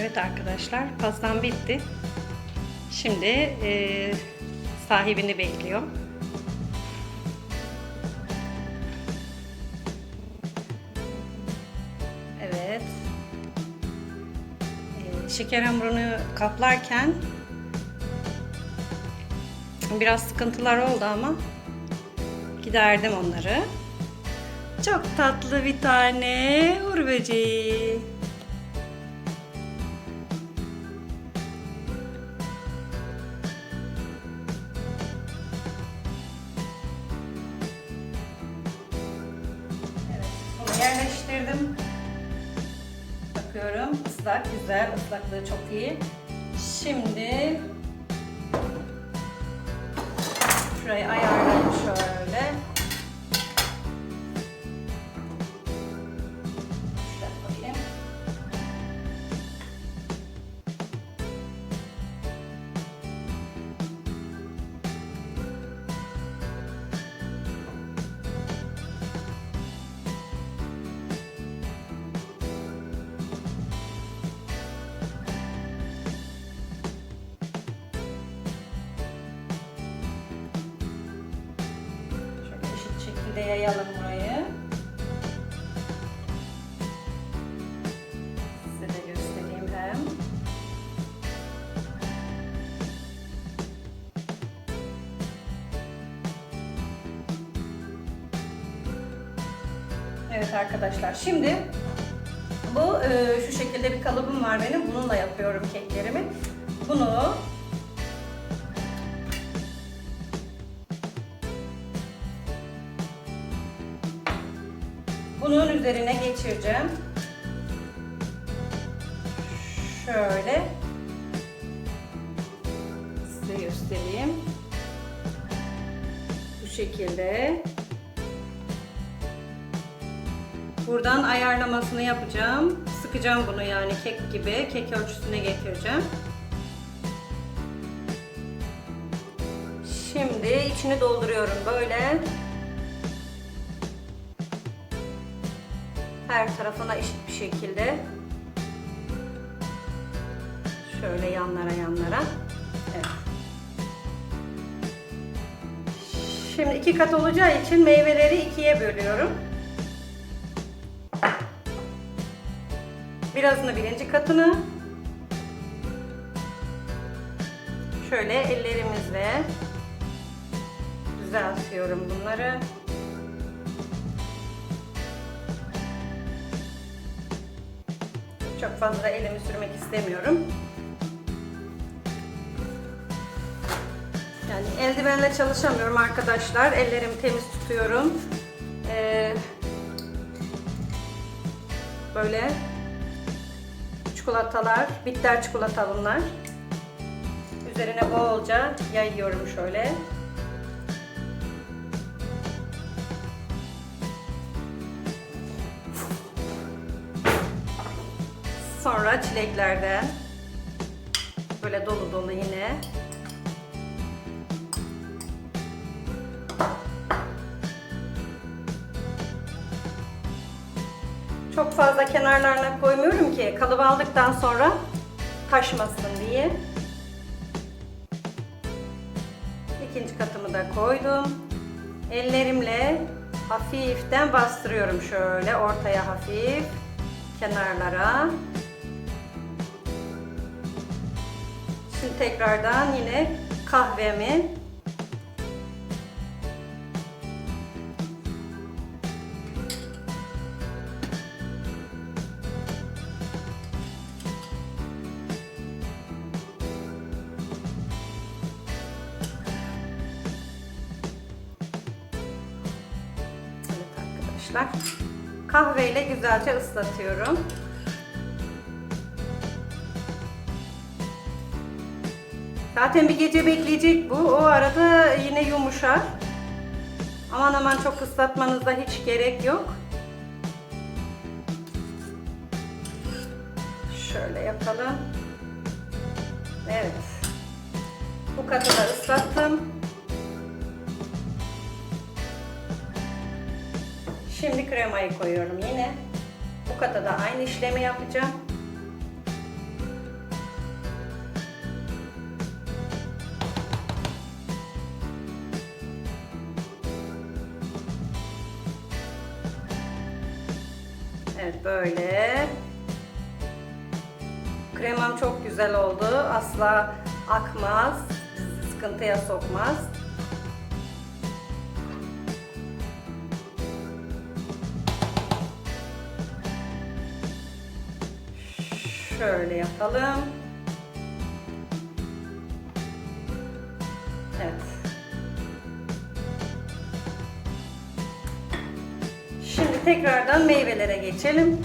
Evet arkadaşlar pastam bitti. Şimdi e, sahibini bekliyor. Evet. E, şeker hamurunu kaplarken biraz sıkıntılar oldu ama giderdim onları. Çok tatlı bir tane uğur böceği. Güzel, ıslaklığı çok iyi. Şimdi şurayı ayarlayayım şekilde yayalım burayı. Size de göstereyim hem. Evet arkadaşlar şimdi bu e, şu şekilde bir kalıbım var benim. Bununla yapıyorum keklerimi. Bunu Bunun üzerine geçireceğim. Şöyle size göstereyim. Bu şekilde. Buradan ayarlamasını yapacağım. Sıkacağım bunu yani kek gibi. Kek ölçüsüne getireceğim. Şimdi içini dolduruyorum böyle. Her tarafına eşit bir şekilde. Şöyle yanlara yanlara. Şimdi iki kat olacağı için meyveleri ikiye bölüyorum. Birazını birinci katını. Şöyle ellerimizle düzeltiyorum bunları Çok fazla elimi sürmek istemiyorum. Yani eldivenle çalışamıyorum arkadaşlar. Ellerimi temiz tutuyorum. Ee, böyle çikolatalar, bitter çikolata bunlar. Üzerine bolca yayıyorum şöyle. Sonra çileklerden böyle dolu dolu yine. Çok fazla kenarlarına koymuyorum ki kalıbı aldıktan sonra taşmasın diye. İkinci katımı da koydum. Ellerimle hafiften bastırıyorum şöyle ortaya hafif kenarlara. Şimdi tekrardan yine kahvemi arkadaşlar. Kahveyle güzelce ıslatıyorum. Zaten bir gece bekleyecek bu. O arada yine yumuşar. Aman aman çok ıslatmanıza hiç gerek yok. Şöyle yapalım. Evet. Bu katı da ıslattım. Şimdi kremayı koyuyorum yine. Bu kata da aynı işlemi yapacağım. Evet böyle. Kremam çok güzel oldu. Asla akmaz, sıkıntıya sokmaz. Şöyle yapalım. Şimdi tekrardan meyvelere geçelim.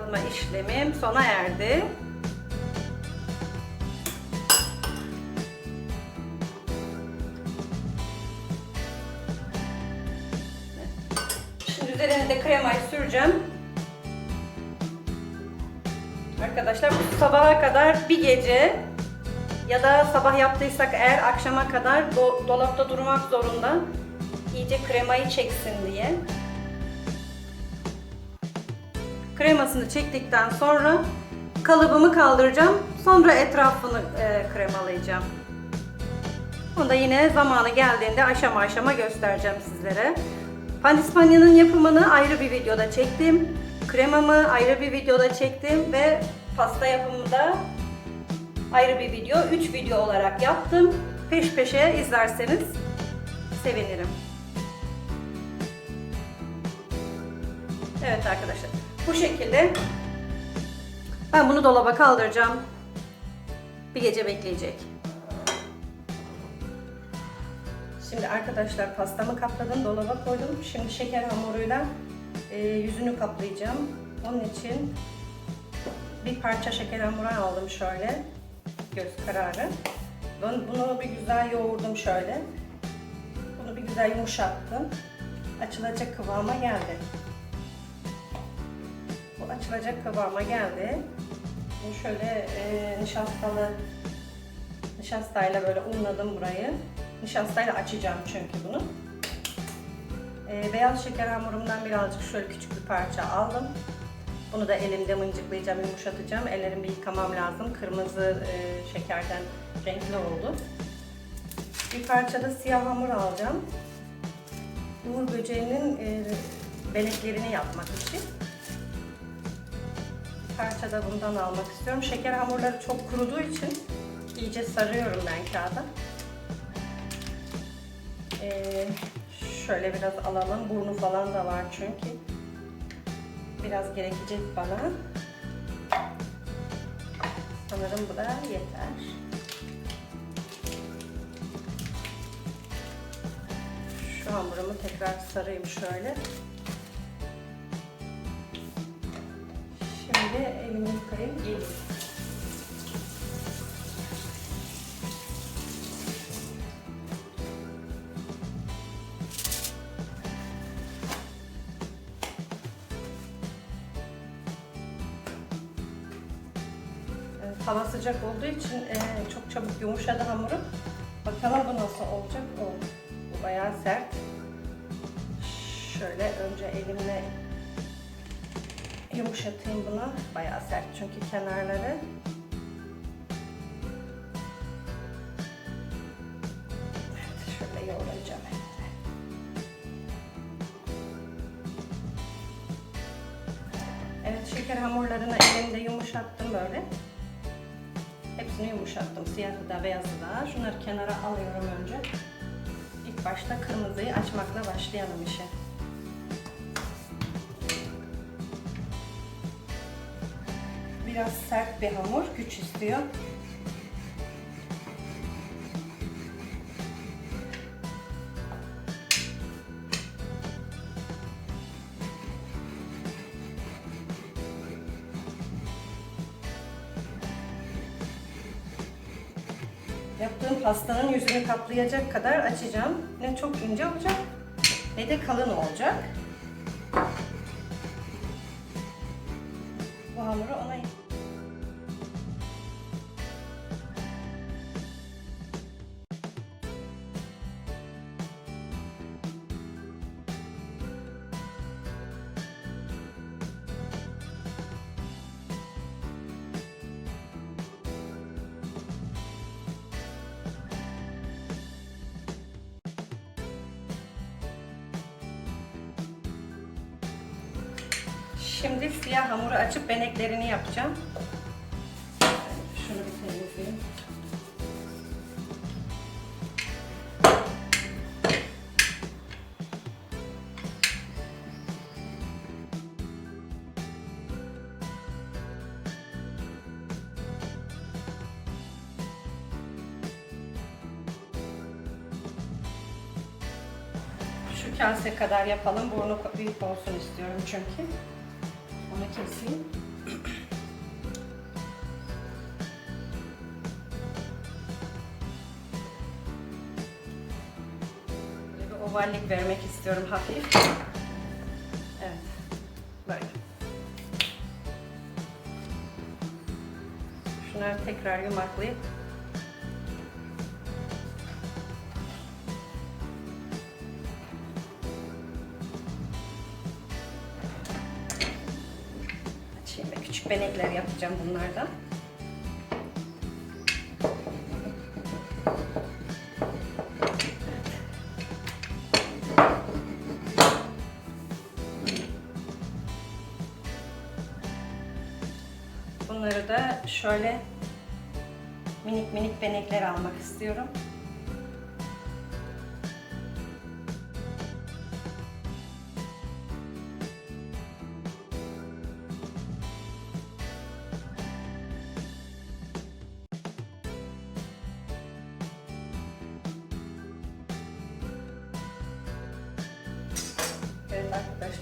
Alma işlemim sona erdi. Üzerine de kremayı süreceğim. Arkadaşlar bu sabaha kadar bir gece ya da sabah yaptıysak eğer akşama kadar do- dolapta durmak zorunda. İyice kremayı çeksin diye. Kremasını çektikten sonra kalıbımı kaldıracağım. Sonra etrafını e, kremalayacağım. Bunu da yine zamanı geldiğinde aşama aşama göstereceğim sizlere. Pandispanya'nın yapımını ayrı bir videoda çektim. Kremamı ayrı bir videoda çektim ve pasta yapımını da ayrı bir video, 3 video olarak yaptım. Peş peşe izlerseniz sevinirim. Evet arkadaşlar. Bu şekilde ben bunu dolaba kaldıracağım. Bir gece bekleyecek. Şimdi arkadaşlar pastamı kapladım, dolaba koydum. Şimdi şeker hamuruyla e, yüzünü kaplayacağım. Onun için bir parça şeker hamuru aldım şöyle. Göz kararı. Bunu bir güzel yoğurdum şöyle. Bunu bir güzel yumuşattım. Açılacak kıvama geldi. Bu açılacak kıvama geldi. Bunu şöyle e, nişastalı nişastayla böyle unladım burayı. Nişastayla açacağım çünkü bunu. E, beyaz şeker hamurumdan birazcık şöyle küçük bir parça aldım. Bunu da elimde mıncıklayacağım, yumuşatacağım. Ellerimi yıkamam lazım. Kırmızı e, şekerden renkli oldu. Bir parça da siyah hamur alacağım. Uğur böceğinin e, beneklerini yapmak için. Bir parça da bundan almak istiyorum. Şeker hamurları çok kuruduğu için iyice sarıyorum ben kağıda. Ee, şöyle biraz alalım. Burnu falan da var çünkü. Biraz gerekecek bana. Sanırım bu da yeter. Şu hamurumu tekrar sarayım şöyle. Şimdi elimi yıkayıp geleyim. Hava sıcak olduğu için e, çok çabuk yumuşadı hamurum. Bakalım bu nasıl olacak? O, bu bayağı sert. Şöyle önce elimle yumuşatayım bunu. Bayağı sert çünkü kenarları. Hepsini yumuşattım. Siyahı da beyazı da. Şunları kenara alıyorum önce. İlk başta kırmızıyı açmakla başlayalım işe. Biraz sert bir hamur, güç istiyor. Yaptığım pastanın yüzünü kaplayacak kadar açacağım. Ne çok ince olacak ne de kalın olacak. Bu hamuru ona Şimdi siyah hamuru açıp beneklerini yapacağım. Şunu bir temizleyeyim. Şu kase kadar yapalım. Burnu büyük olsun istiyorum çünkü. Onu keseyim. Böyle ovallik vermek istiyorum hafif. Evet. Böyle. Şunları tekrar yumaklayıp küçük benekler yapacağım bunlardan. Bunları da şöyle minik minik benekler almak istiyorum.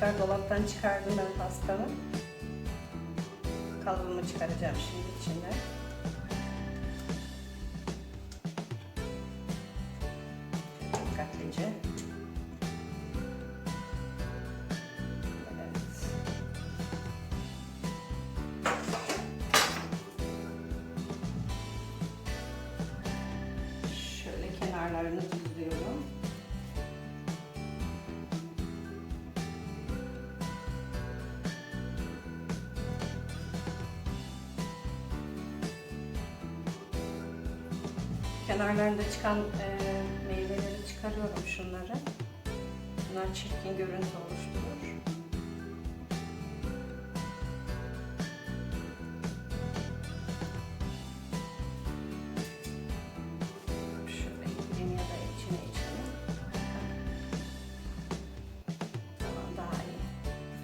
Arkadaşlar dolaptan çıkardım ben pastamı. Kalıbımı çıkaracağım şimdi içinden. Dikkatlice. Şöyle kenarlarını düzlüyorum. Kenarlarında çıkan e, meyveleri çıkarıyorum şunları. Bunlar çirkin görüntü oluşturur.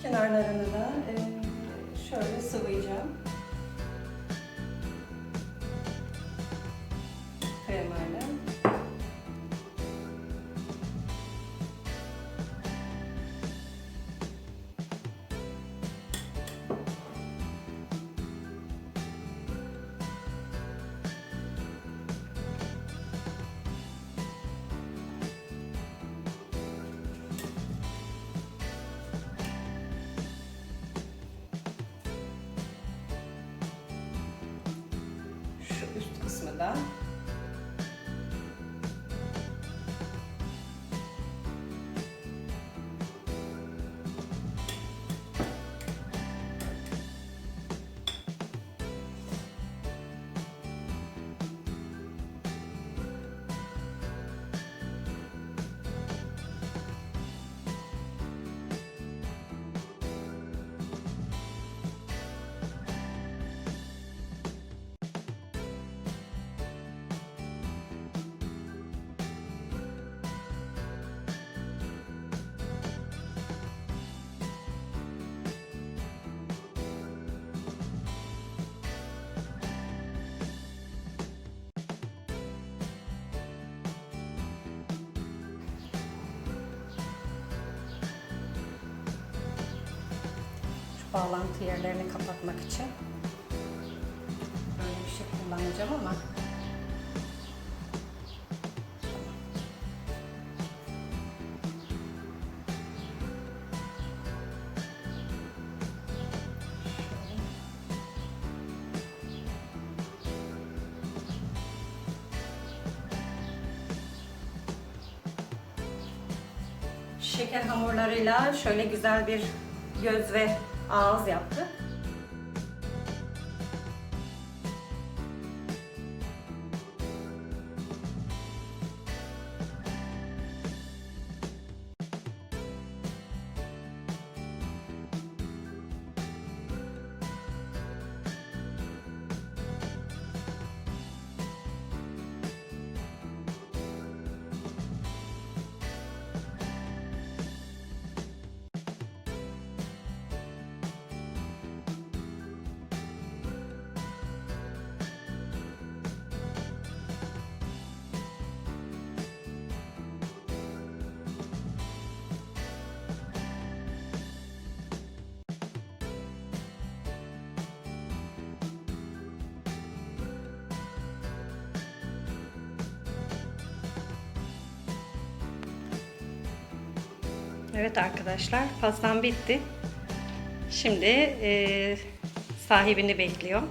Kenarlarını da e, şöyle sıvayacağım. Bağlantı yerlerini kapatmak için. Böyle bir şey kullanacağım ama. Şeker hamurlarıyla şöyle güzel bir göz ve ağız yaptık. Evet arkadaşlar pastam bitti. Şimdi e, sahibini bekliyor.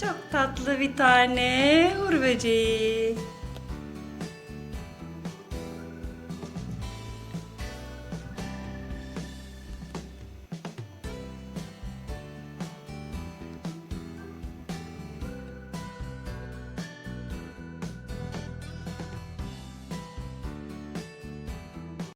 Çok tatlı bir tane uğur böceği.